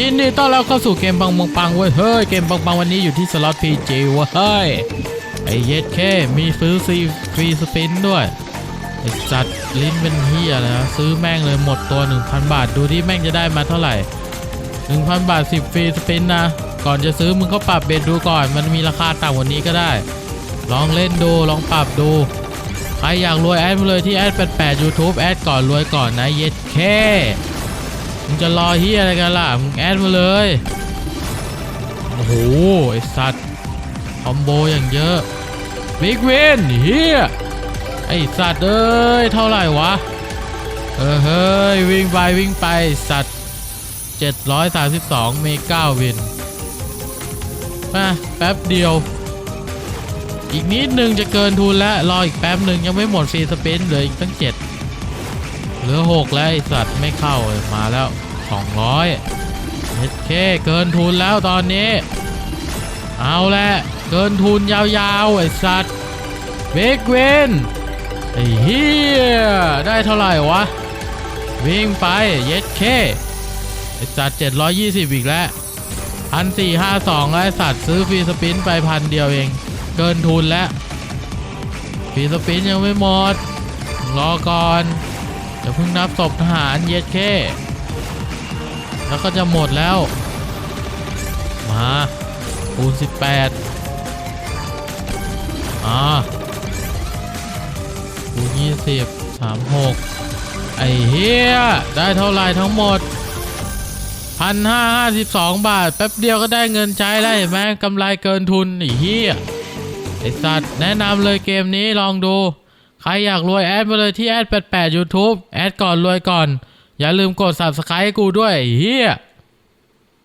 ยินดีต้อนรับเข้าสู่เกมปังปังปังเว้ยเฮ้ยเกมปังปังวันนี้อยู่ที่สล็อตพีจเว้ยเฮ้ยไอเย็ดแค่มีซื้อซีฟรีสปินด้วยไอจัดลิ้นเป็นเฮียนะซื้อแม่งเลยหมดตัว 1,000 บาทดูที่แม่งจะได้มาเท่าไหร่ 1,000 บาท 10 ฟรีสปินนะ ก่อนจะซื้อมึงก็ปรับเบ็ดดูก่อน มันมีราคาต่ำกว่านี้ก็ได้ ลองเล่นดูลองปรับดู ใครอยากรวยแอดมาเลยที่แอด88 YouTube แอดก่อนรวยก่อนนะเย็ดแค่ จะรอเฮียอะไรกันล่ะ มึงแอดมาเลย โอ้โห ไอสัตว์ คอมโบอย่างเยอะบิ๊กวินเฮียไอสัตว์เอ้ย เท่าไหร่วะ เออเฮ้ย วิ่งไปวิ่งไปสัตว์ 732 เมกาวินมาแป๊บเดียว อีกนิดนึงจะเกินทุนแล้ว รออีกแป๊บหนึ่งยังไม่หมดฟรีสเปนเหลืออีกตั้ง 7 เหลือ 6 แล้วไอสัตว์ไม่เข้ามาแล้ว 200เฮ็ดเคเกินทุนแล้วตอนนี้ เอาแหละเกินทุนยาวๆไอสัตว์เบกเวนไอเฮียได้เท่าไหร่วะ วิ่งไปเย็ดเคไอสัตว์720 อีกแล้วพันสี่ห้าสองแล้วไอสัตว์ซื้อฟรีสปินไปพันเดียวเอง เกินทุนแล้วฟรีสปินยังไม่หมด รอก่อนจะเพิ่งนับศพทหารเย็ดเค แล้วก็จะหมดแล้ว มาคูณ18อ่าคูณ20 36 ไอ้เฮียได้เท่าไหร่ทั้งหมด 1,552 บาท แป๊บเดียวก็ได้เงินใช้แล้วเห็นไหมกำไรเกินทุนไอ้เฮียไอ้สัตว์แนะนำเลยเกมนี้ลองดู ใครอยากรวยแอดมาเลยที่แอด88 YouTube แอดก่อนรวยก่อน อย่าลืมกด Subscribe ให้กูด้วยเฮีย